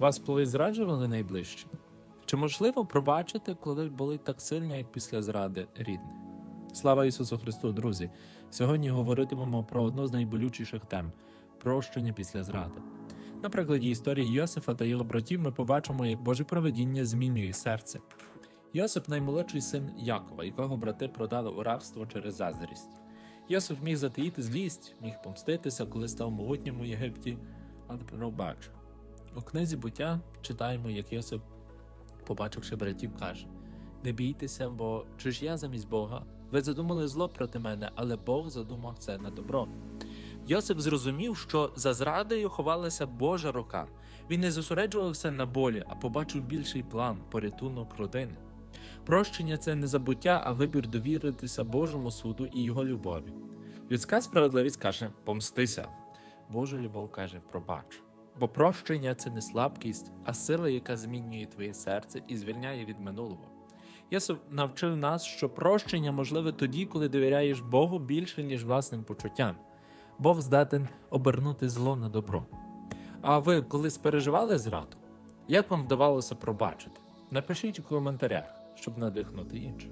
Вас колись зраджували найближче? Чи можливо пробачити, коли болить так сильно, як після зради рідних? Слава Ісусу Христу, друзі! Сьогодні говоритимемо про одну з найболючіших тем прощення після зради. На прикладі історії Йосифа та його братів ми побачимо, як Боже проведіння змінює серце. Йосип наймолодший син Якова, якого брати продали у рабство через заздрість. Йосиф міг затаїти злість, міг помститися, коли став могутнім у Єгипті, але пробачив. У книзі буття читаємо, як Йосип, побачивши братів, каже: Не бійтеся, бо чи ж я замість Бога? Ви задумали зло проти мене, але Бог задумав це на добро. Йосип зрозумів, що за зрадою ховалася Божа рука. Він не зосереджувався на болі, а побачив більший план порятунок родини. Прощення це не забуття, а вибір довіритися Божому суду і його любові. Людська справедливість каже помстися. Божа любов каже пробач. Бо прощення це не слабкість, а сила, яка змінює твоє серце і звільняє від минулого. Єсу навчив нас, що прощення можливе тоді, коли довіряєш Богу більше, ніж власним почуттям. Бог здатен обернути зло на добро. А ви колись переживали зраду? Як вам вдавалося пробачити? Напишіть у коментарях, щоб надихнути інших.